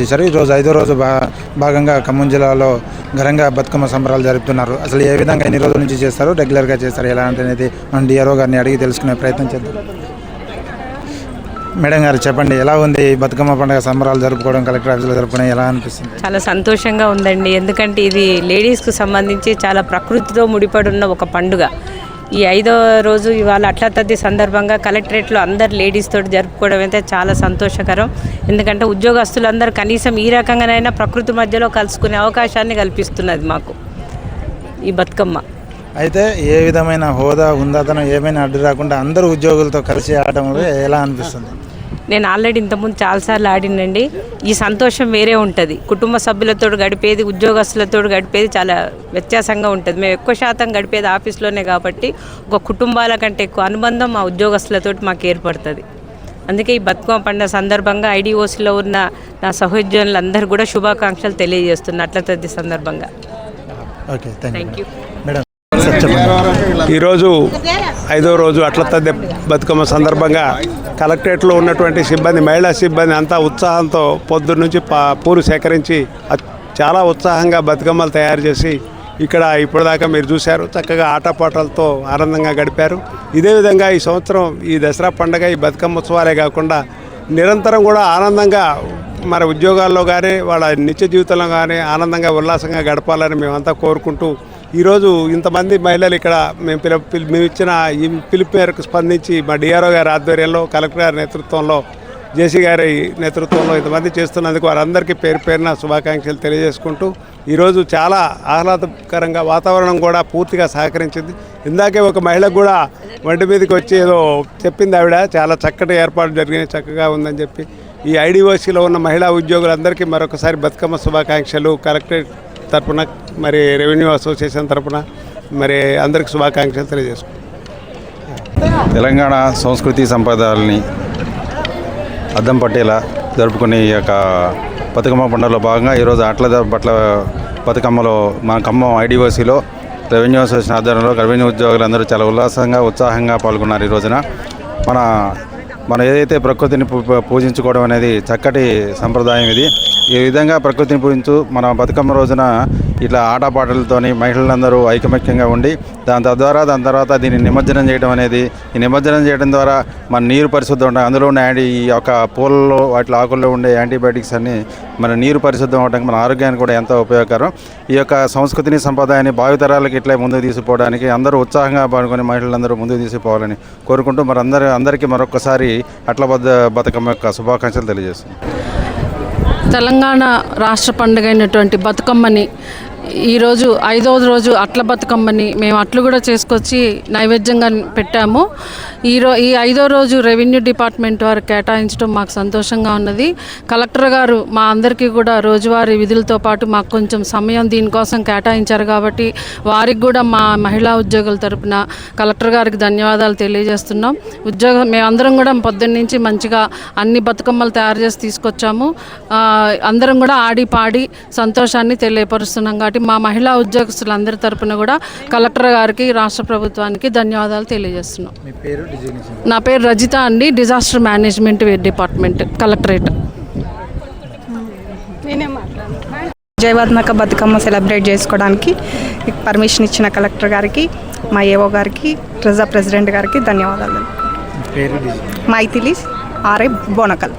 చేశారు. ఈరోజు ఐదో రోజు భా భాగంగా ఖమ్మం జిల్లాలో ఘనంగా బతుకమ్మ సంబరాలు జరుపుతున్నారు. అసలు ఏ విధంగా ఎన్ని రోజుల నుంచి చేస్తారు? రెగ్యులర్గా చేస్తారు? ఎలా అనేది మనం డిఆర్ఓ గారిని అడిగి తెలుసుకునే ప్రయత్నం చేద్దాం. మేడం గారు చెప్పండి ఎలా ఉంది బతుకమ్మ పండుగ సంబరాలు జరుపుకోవడం కలెక్టర్ ఆఫీస్లో జరుపుకోవడం ఎలా అనిపిస్తుంది? చాలా సంతోషంగా ఉందండి. ఎందుకంటే ఇది లేడీస్కు సంబంధించి చాలా ప్రకృతితో ముడిపడి ఉన్న ఒక పండుగ. ఈ ఐదో రోజు ఇవాళ అట్లా తద్ది సందర్భంగా కలెక్టరేట్లో అందరు లేడీస్ తోటి జరుపుకోవడం అయితే చాలా సంతోషకరం. ఎందుకంటే ఉద్యోగస్తులందరూ కనీసం ఈ రకంగానైనా ప్రకృతి మధ్యలో కలుసుకునే అవకాశాన్ని కల్పిస్తున్నది మాకు. ఈ బతుకమ్మ. అయితే ఏ విధమైన హోదా ఉందాతనం ఏమైనా అడ్డు రాకుండా అందరూ ఉద్యోగులతో కలిసి ఆడటం ఎలా అనిపిస్తుంది? నేను ఆల్రెడీ ఇంతకుముందు చాలాసార్లు ఆడినండి. ఈ సంతోషం వేరే ఉంటుంది. కుటుంబ సభ్యులతో గడిపేది ఉద్యోగస్తులతో గడిపేది చాలా వ్యత్యాసంగా ఉంటుంది. మేము ఎక్కువ శాతం గడిపేది ఆఫీస్లోనే కాబట్టి ఒక కుటుంబాల కంటే ఎక్కువ అనుబంధం మా ఉద్యోగస్తులతో మాకు ఏర్పడుతుంది. అందుకే ఈ బతుకమ్మ పండుగ సందర్భంగా ఐడిఓసిలో ఉన్న నా సహోద్యోగులందరూ కూడా శుభాకాంక్షలు తెలియజేస్తున్నా అట్ల తద్ది సందర్భంగా ఓకే థ్యాంక్ యూ మేడం ఈరోజు ఐదో రోజు అట్ల బతుకమ్మ సందర్భంగా కలెక్టరేట్లో ఉన్నటువంటి సిబ్బంది మహిళా సిబ్బంది అంతా ఉత్సాహంతో పొద్దు నుంచి పూలు సేకరించి చాలా ఉత్సాహంగా బతుకమ్మలు తయారు చేసి ఇక్కడ ఇప్పటిదాకా మీరు చూశారు. చక్కగా ఆటపాటలతో ఆనందంగా గడిపారు. ఇదే విధంగా ఈ సంవత్సరం ఈ దసరా పండగ ఈ బతుకమ్మ ఉత్సవాలే కాకుండా నిరంతరం కూడా ఆనందంగా మన ఉద్యోగాల్లో కానీ వాళ్ళ నిత్య జీవితంలో కానీ ఆనందంగా ఉల్లాసంగా గడపాలని మేమంతా కోరుకుంటూ ఈరోజు ఇంతమంది మహిళలు ఇక్కడ మేము పిలు మేము ఇచ్చిన ఈ పిలుపు మేరకు స్పందించి మా డిఆర్ఓ గారి ఆధ్వర్యంలో కలెక్టర్ గారి నేతృత్వంలో జేసీ గారి నేతృత్వంలో ఇంతమంది చేస్తున్నందుకు వారందరికీ పేరు పేరున శుభాకాంక్షలు తెలియజేసుకుంటూ ఈరోజు చాలా ఆహ్లాదకరంగా వాతావరణం కూడా పూర్తిగా సహకరించింది. ఇందాకే ఒక మహిళకు కూడా వంటి మీదకి వచ్చి ఏదో చెప్పింది ఆవిడ. చాలా చక్కటి ఏర్పాటు జరిగినాయి చక్కగా ఉందని చెప్పి. ఈ ఐడిఓసీలో ఉన్న మహిళా ఉద్యోగులందరికీ మరొకసారి బతుకమ్మ శుభాకాంక్షలు. కలెక్టరేట్ తరపున మరి రెవెన్యూ అసోసియేషన్ తరపున మరి అందరికి శుభాకాంక్షలు తెలియజేసుకుంటాం తెలంగాణ సంస్కృతి సంప్రదాయాలని అద్దం పట్టేలా జరుపుకునే ఈ యొక్క బతుకమ్మ పండుగలో భాగంగా ఈరోజు ఆటల బట్ల పట్ల బతుకమ్మలో మన ఖమ్మం ఐడిఓసీలో రెవెన్యూ అసోసియేషన్ ఆధ్వర్యంలో రెవెన్యూ ఉద్యోగులందరూ చాలా ఉల్లాసంగా ఉత్సాహంగా పాల్గొన్నారు ఈ రోజున మన మనం ఏదైతే ప్రకృతిని పూజించుకోవడం అనేది చక్కటి సంప్రదాయం ఇది. ఈ విధంగా ప్రకృతిని పూజించు మన బతుకమ్మ రోజున ఇట్లా ఆటపాటలతోని మహిళలందరూ ఐకమత్యంగా ఉండి దాని తద్వారా దాని తర్వాత దీన్ని నిమజ్జనం చేయడం అనేది ఈ నిమజ్జనం చేయడం ద్వారా మన నీరు పరిశుద్ధం ఉంటాయి అందులో ఉన్న యాంటీ ఈ యొక్క పూలలో వాటి ఆకుల్లో ఉండే యాంటీబయాటిక్స్ అన్ని మన నీరు పరిశుద్ధం అవడానికి మన ఆరోగ్యానికి కూడా ఎంతో ఉపయోగకరం. ఈ యొక్క సంస్కృతిని సంప్రదాయాన్ని భావితరాలకు ఇట్లే ముందుకు తీసుకుపోవడానికి అందరూ ఉత్సాహంగా పాల్గొని మహిళలందరూ ముందుకు తీసుకుపోవాలని కోరుకుంటూ మరి అందరి అందరికీ మరొకసారి అట్ల బద్ద బతుకమ్మ యొక్క శుభాకాంక్షలు తెలియజేస్తుంది తెలంగాణ రాష్ట్ర పండుగ అయినటువంటి బతుకమ్మని ఈరోజు ఐదవ రోజు అట్ల బతుకమ్మని మేము అట్లు కూడా చేసుకొచ్చి నైవేద్యంగా పెట్టాము. ఈరో ఈ ఐదో రోజు రెవెన్యూ డిపార్ట్మెంట్ వారు కేటాయించడం మాకు సంతోషంగా ఉన్నది. కలెక్టర్ గారు మా అందరికీ కూడా రోజువారీ విధులతో పాటు మాకు కొంచెం సమయం దీనికోసం కేటాయించారు కాబట్టి వారికి కూడా మా మహిళా ఉద్యోగుల తరపున కలెక్టర్ గారికి ధన్యవాదాలు తెలియజేస్తున్నాం. ఉద్యోగం మేమందరం కూడా పొద్దున్న నుంచి మంచిగా అన్ని బతుకమ్మలు తయారు చేసి తీసుకొచ్చాము. అందరం కూడా ఆడి పాడి సంతోషాన్ని తెలియపరుస్తున్నాం కాబట్టి మా మహిళా ఉద్యోగస్తులందరి తరపున కూడా కలెక్టర్ గారికి రాష్ట్ర ప్రభుత్వానికి ధన్యవాదాలు తెలియజేస్తున్నాం. మీ పేరు డిజిగ్నేషన్. నా పేరు రజిత అండి డిజాస్టర్ మేనేజ్మెంట్ డిపార్ట్మెంట్ కలెక్టరేట్. జయవర్ధనక బతుకమ్మ సెలబ్రేట్ చేసుకోవడానికి పర్మిషన్ ఇచ్చిన కలెక్టర్ గారికి మా ఏఓ గారికి ట్రెజా ప్రెసిడెంట్ గారికి ధన్యవాదాలు మైథిలి ఆర్ఐ బోనకల్.